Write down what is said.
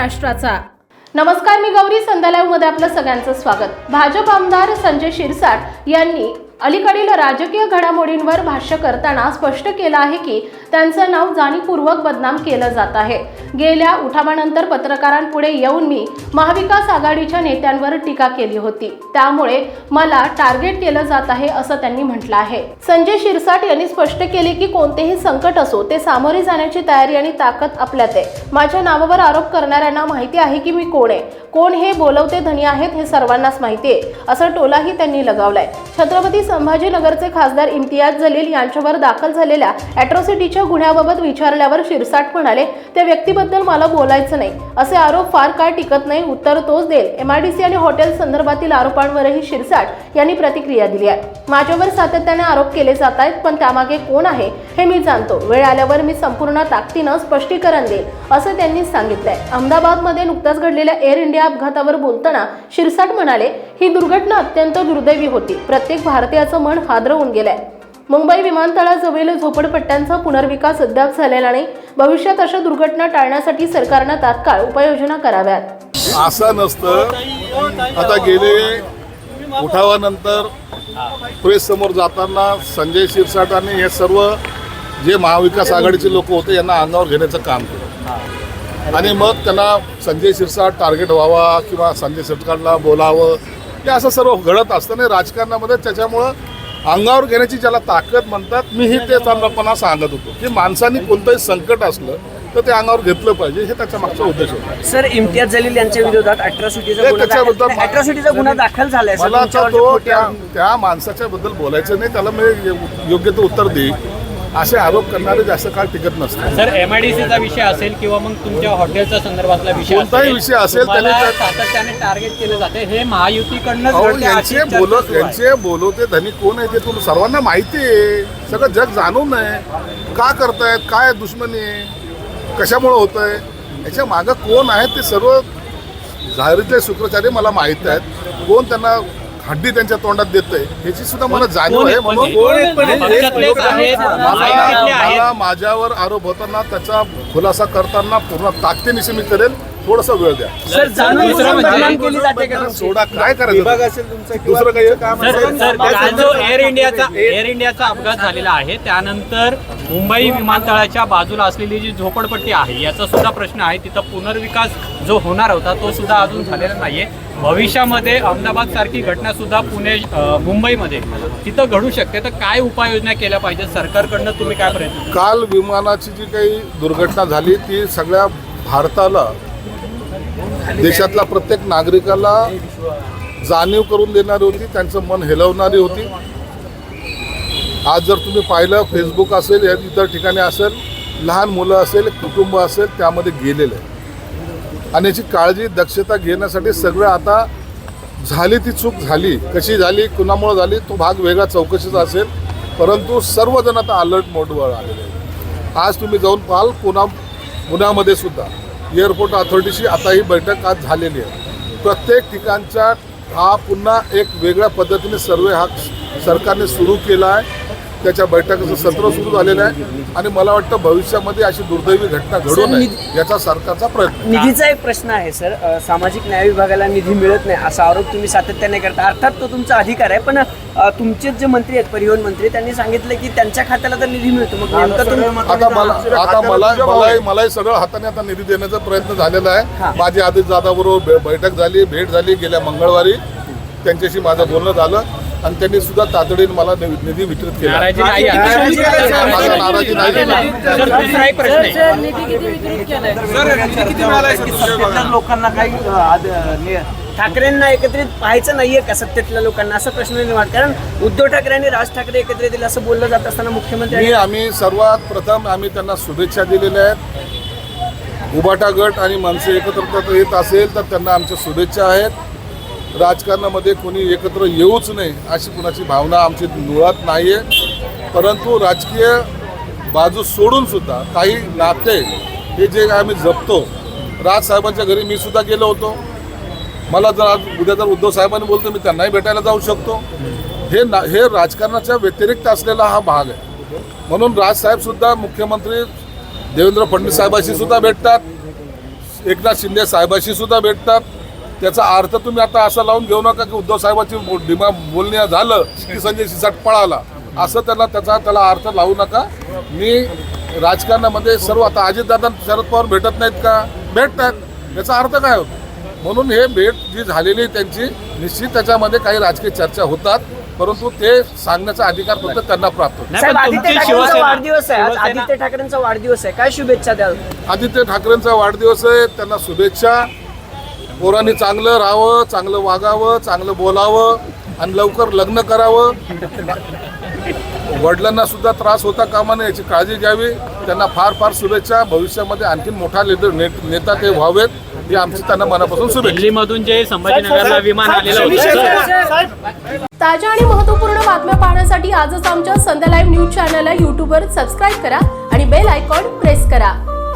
महाराष्ट्राचा. नमस्कार मी गौरी संध्यालाईव्हमध्ये आपलं सगळ्यांचं स्वागत. भाजप आमदार संजय शिरसाट यांनी अलीकडील राजकीय घडामोडींवर भाष्य करताना स्पष्ट केलं आहे की त्यांचं नाव जाणीवपूर्वक बदनाम केलं जात आहे. गेल्या उठावानंतर पत्रकारांपुढे येऊन मी महाविकास आघाडीच्या नेत्यांवर टीका केली होती. त्यामुळे मला टार्गेट केलं जात आहे असं त्यांनी म्हटलं आहे. संजय शिरसाट यांनी स्पष्ट केले की कोणतेही संकट असो ते सामोरे जाण्याची तयारी आणि ताकद आपल्यात आहे. माझ्या नावावर आरोप करणाऱ्यांना माहिती आहे की मी कोण आहे? कोण हे बोलवते धनी आहेत हे सर्वांनाच माहिती आहे असं टोलाही त्यांनी लगावलाय. छत्रपती संभाजीनगरचे खासदार इम्तियाज जलील यांच्यावर दाखल झालेल्या अॅट्रॉसिटीच्या गुन्ह्याबाबत विचारल्यावर शिरसाट म्हणाले त्या व्यक्तीबद्दल मला बोलायचं नाही. असे आरोप फार काळ टिकत नाही उत्तर तोच देईल. एमआयडीसी आणि हॉटेल संदर्भातील आरोपांवरही शिरसाट यांनी प्रतिक्रिया दिली आहे. माझ्यावर सातत्याने आरोप केले जात आहेत पण त्यामागे कोण आहे हे मी जाणतो. वेळ आल्यावर मी संपूर्ण ताकदीनं स्पष्टीकरण देईल. असं त्यांनी सांगितलंय. अहमदाबादमध्ये नुकताच घडलेल्या एअर इंडिया अपघातावर बोलताना शिरसाट म्हणाले ही दुर्घटना अत्यंत दुर्दैवी होती. प्रत्येक भारतीयाचं मन हादरवून गेलंय. मुंबई विमानतळाजवळील झोपडपट्ट्यांचा पुनर्विकास अद्याप झालेला नाही. भविष्यात अशा दुर्घटना टाळण्यासाठी सरकारनं तात्काळ उपाययोजना कराव्यात. असं नसतं. आता गेले उठावानंतर प्रेस समोर जाताना संजय शिरसाटांनी हे सर्व जे महाविकास आघाडीचे लोक होते यांना अंगावर घेण्याचं काम केलं. आणि मग त्यांना संजय शिरसाट टार्गेट व्हावा किंवा संजय शिरसाटला बोलावं हे असं सर्व घडत असतं नाही राजकारणामध्ये त्याच्यामुळं अंगावर घेण्याची ज्याला ताकद म्हणतात मीही ते चांगलपणा सांगत होतो की माणसांनी कोणतंही संकट असलं तर ते अंगावर घेतलं पाहिजे हे त्याच्या मागचा उद्देश होता. सर इम्तियाज जलील यांच्या विरोधात अट्रॉसिटीचा गुन्हा दाखल- झालाय सर मला तो त्या माणसाच्या बद्दल बोलायचं नाही त्याला मी योग्य ते उत्तर देईन. असे आरोप करणारे जास्त काळ टिकत नसतात. सर एमआयडीसीचा विषय असेल किंवा मग तुमच्या हॉटेलच्या संदर्भातला विषय कोणताही विषय असेल, त्याने त्या- सातत्याने टार्गेट केलं जाते. हे अशी यांचे चर्चा बोल सुरू आहे. यांचे बोलवते धनी कोण आहे ते तुला सर्वांना माहिती आहे. सगळं जग जाणून आहे. का करतायत? काय दुश्मनी आहे? कशामुळे होत आहे याच्या मागं कोण आहेत ते सर्व जाहिरीतले शुक्राचार्य मला माहीत आहेत. कोण त्यांना हड्डी त्यांच्या तोंडात देतंय ह्याची सुद्धा मला जाणीव आहे. म्हणून माझ्यावर आरोप होताना त्याचा खुलासा करताना पूर्ण ताकदीनिशी मी करेल. थोडासा वेळ द्या. सर जाणून दुसरं बुजून म्हणजे- बदनाम केली जाते का तुमची? सोडा काय करायचं दुसरं काही काम सर सर काल जो एअर इंडियाचा एअर इंडियाचा अपघात झालेला आहे त्यानंतर मुंबई विमानतळाच्या बाजूला असलेली जी झोपडपट्टी आहे याचा सुद्धा प्रश्न आहे. तिथं पुनर्विकास जो होणार होता तो सुद्धा अजून झालेला नाहीये. भविष्यामध्ये अहमदाबाद सारखी घटना सुद्धा पुणे अं, मुंबईमध्ये तिथं घडू शकते. तर काय उपाययोजना केल्या पाहिजे सरकारकडनं तुम्ही काय प्रयत्न काल विमानाची जी काही दुर्घटना झाली ती सगळ्या भारताला देशातल्या प्रत्येक नागरिकाला जाणीव करून देणारी होती त्यांचं मन हेलवणारी होती. आज जर तुम्ही पाहिलं फेसबुक असेल या इतर ठिकाणी असेल लहान मुलं असेल कुटुंब असेल त्यामध्ये गेलेलं आहे आणि याची काळजी दक्षता घेण्यासाठी सगळं आता झाली ती चूक झाली कशी झाली कुणामुळे झाली तो भाग वेगळा चौकशीचा असेल. परंतु सर्वजण आता अलर्ट मोडवर आलेले आहेत. आज तुम्ही जाऊन पाहाल पुन्हा पुण्यामध्ये सुद्धा. एअरपोर्ट अथॉरिटीशी आता ही बैठक आज झालेली आहे. प्रत्येक ठिकाणच्या हा पुन्हा एक वेगळ्या पद्धतीने सर्वे हा सरकारने सुरू केला आहे. त्याच्या बैठकीचं सत्र सुरू झालेलं आहे. आणि मला वाटतं भविष्यामध्ये अशी दुर्दैवी घटना घडू नये याचा सरकारचा प्रयत्न. निधीचा एक प्रश्न आहे सर. सामाजिक न्याय विभागाला निधी मिळत नाही असा आरोप तुम्ही सातत्याने करता. अर्थात तो तुमचा अधिकार आहे पण तुमचेच जे मंत्री आहेत परिवहन मंत्री त्यांनी सांगितलं की त्यांच्या खात्याला तर निधी मिळतो. मग नेमकं तुम्ही आता मला आता मला मलाही मलाही सगळं हाताने आता निधी देण्याचा प्रयत्न झालेला आहे. माझी आदित्य जाधवबरोबर बे- बैठक झाली भेट झाली. गेल्या मंगळवारी त्यांच्याशी माझं बोलणं झालं. आणि त्यांनी सुद्धा तातडीने मला निधी वितरित केला. माझा नाराजी नाही लोकांना काही ठाकरेंना एकत्रित पाहायचं नाहीये का सत्तेतल्या लोकांना? असा प्रश्न निर्माण कारण उद्धव ठाकरे आणि राज ठाकरे एकत्र येतील असं बोललं जात असताना मुख्यमंत्री आम्ही सर्वात प्रथम आम्ही त्यांना शुभेच्छा दिलेल्या आहेत. उबाटा गट आणि मनसे एकत्र येत असेल तर त्यांना आमच्या शुभेच्छा आहेत. राजकारणामध्ये कोणी एकत्र येऊच नाही अशी कुणाची भावना आमची मुळात नाही आहे परंतु राजकीय बाजू सोडून सुद्धा काही नाते हे जे आम्ही जपतो राजसाहेबांच्या घरी मी सुद्धा गेलो होतो. मला जर आज उद्या जर उद्धव साहेबांनी बोलतो मी त्यांनाही भेटायला जाऊ शकतो. हे ना हे राजकारणाच्या व्यतिरिक्त असलेला हा भाग आहे. म्हणून राजसाहेबसुद्धा मुख्यमंत्री देवेंद्र फडणवीस साहेबाशी सुद्धा भेटतात. एकनाथ शिंदे साहेबाशी सुद्धा भेटतात. त्याचा अर्थ तुम्ही आता असं लावून घेऊ नका की उद्धव साहेबांची डिमा बोलण्या झालं की संजय शिरसाट पळाला. असं त्याला त्याचा त्याला अर्थ लावू नका. मी राजकारणामध्ये सर्व आता अजितदादा शरद पवार भेटत नाहीत का? भेटतात. याचा अर्थ काय होतो? म्हणून हे भेट जी झालेली आहे त्यांची निश्चित त्याच्यामध्ये काही राजकीय चर्चा होतात परंतु ते सांगण्याचा अधिकार फक्त त्यांना प्राप्त वाढदिवस आहे. आदित्य ठाकरेंचा वाढदिवस आहे. काय शुभेच्छा द्याल? आदित्य ठाकरेंचा वाढदिवस आहे. त्यांना शुभेच्छा. पोरांनी चांगलं राहावं चांगलं वागावं चांगलं बोलावं आणि लवकर लग्न करावं. वडिलांना सुद्धा त्रास होता कामा नये याची काळजी घ्यावी. त्यांना फार फार शुभेच्छा. भविष्यामध्ये आणखी मोठा लीडर ने- नेता ते व्हावेत ही आमची त्यांना मनापासून शुभेच्छा. जे संभाजीनगरला विमान आलेलं होतं. ताज्या आणि महत्त्वपूर्ण बातम्या पाहण्यासाठी आजच आमच्या संध्या लाईव्ह न्यूज चॅनलला यूट्यूबवर सबस्क्राईब करा आणि बेल आयकॉन प्रेस करा.